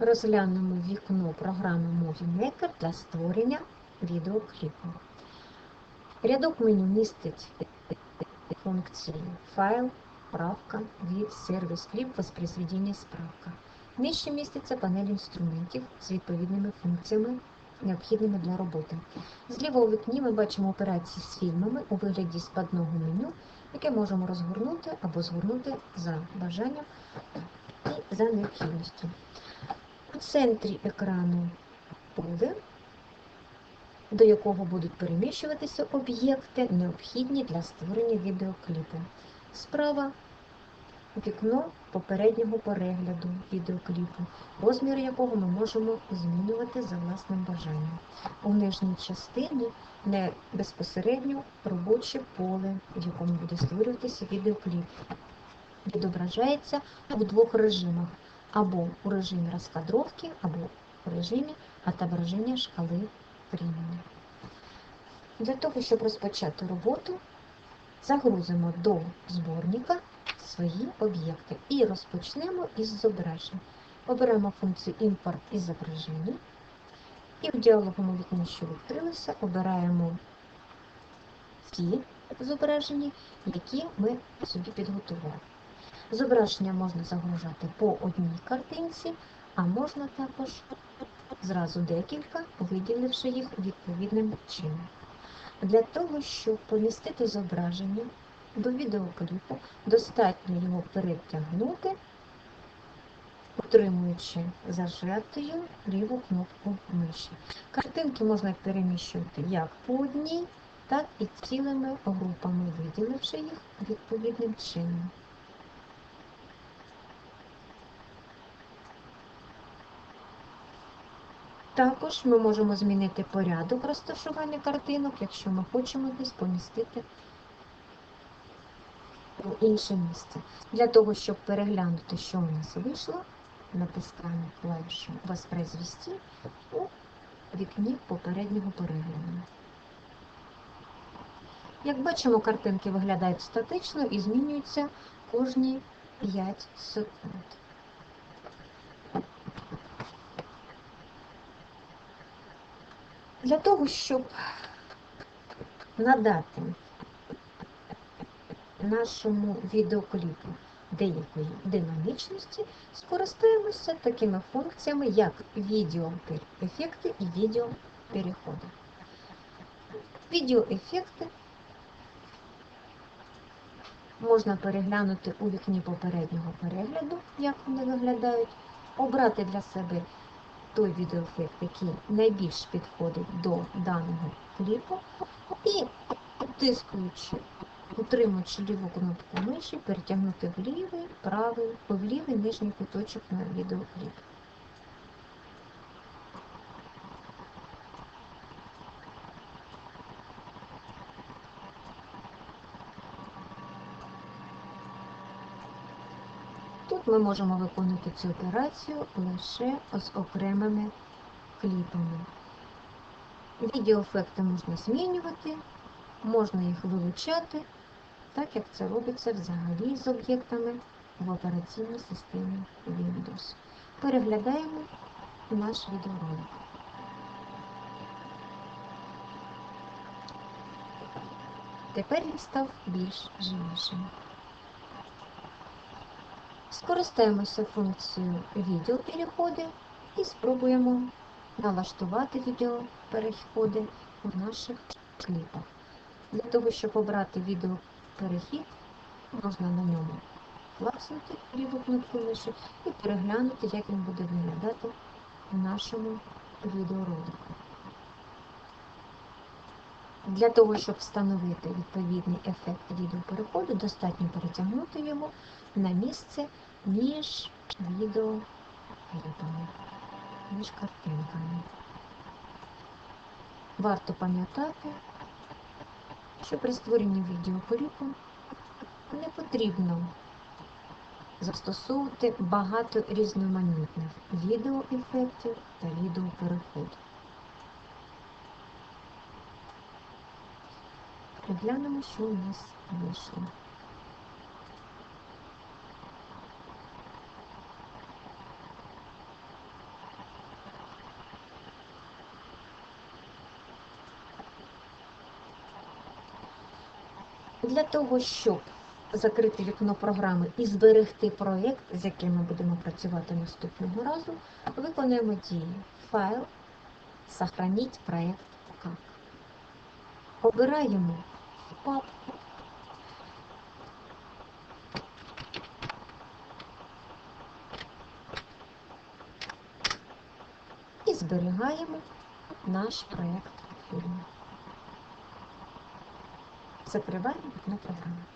Розглянемо вікно програми Movie Maker для створення відеокліпу. Рядок меню містить функції файл, правка, від, сервіс, кліп, воспроизведення, справка. Нижче міститься панель інструментів з відповідними функціями, необхідними для роботи. Зліва у вікні ми бачимо операції з фільмами у вигляді складного меню, яке можемо розгорнути або згорнути за бажанням і за необхідністю. Центрі екрану поле, до якого будуть переміщуватися об'єкти, необхідні для створення відеокліпу. Справа вікно попереднього перегляду відеокліпу, розмір якого ми можемо змінювати за власним бажанням. У нижній частині не безпосередньо робоче поле, в якому буде створюватися відеокліп. Відображається у двох режимах або у режимі розкадровки, або у режимі отображення шкали времени. Для того, щоб розпочати роботу, загрузимо до зборника свої об'єкти і розпочнемо із зображень. Оберемо функцію Імпорт із зображення і в діалоговому вікні, що відкрилося, обираємо ті зображення, які ми собі підготували. Зображення можна загружати по одній картинці, а можна також зразу декілька, виділивши їх відповідним чином. Для того, щоб помістити зображення до відеокліпу, достатньо його перетягнути, утримуючи зажатою ліву кнопку миші. Картинки можна переміщувати як по одній, так і цілими групами, виділивши їх відповідним чином. Також ми можемо змінити порядок розташування картинок, якщо ми хочемо десь помістити у інше місце. Для того, щоб переглянути, що у нас вийшло, натискаємо клавішу «Воспроизвести» у вікні попереднього перегляду. Як бачимо, картинки виглядають статично і змінюються кожні 5 секунд. Для того, щоб надати нашому відеокліпу деякої динамічності, скористаємося такими функціями, як відеоефекти і відеопереходи. Відеоефекти можна переглянути у вікні попереднього перегляду, як вони виглядають, обрати для себе той відеоефект, який найбільш підходить до даного кліпу, і тискаючи, утримуючи ліву кнопку миші, перетягнути в лівий, правий, в лівий нижній куточок на відеокліп. Тут ми можемо виконувати цю операцію лише з окремими кліпами. Відеоефекти можна змінювати, можна їх вилучати, так як це робиться взагалі з об'єктами в операційній системі Windows. Переглядаємо наш відеоролик. Тепер він став більш живішим. Скористаємося функцією відеопереходи і спробуємо налаштувати відеопереходи у наших кліпах. Для того, щоб обрати відеоперехід, можна на ньому клацнути ліву кнопку миші і переглянути, як він буде виглядати в нашому відеоролику. Для того, щоб встановити відповідний ефект відеопереходу, достатньо перетягнути його на місце між відеокліпами, між картинками. Варто пам'ятати, що при створенні відеокліпу не потрібно застосовувати багато різноманітних відеоефектів та відеопереходів. Глянемо, що у нас вийшло. Для того, щоб закрити вікно програми і зберегти проєкт, з яким ми будемо працювати наступного разу, виконуємо дії Файл, Сохраніть проєкт как. Обираємо папку. І зберігаємо наш проєкт фільму. Закриваємо на програми.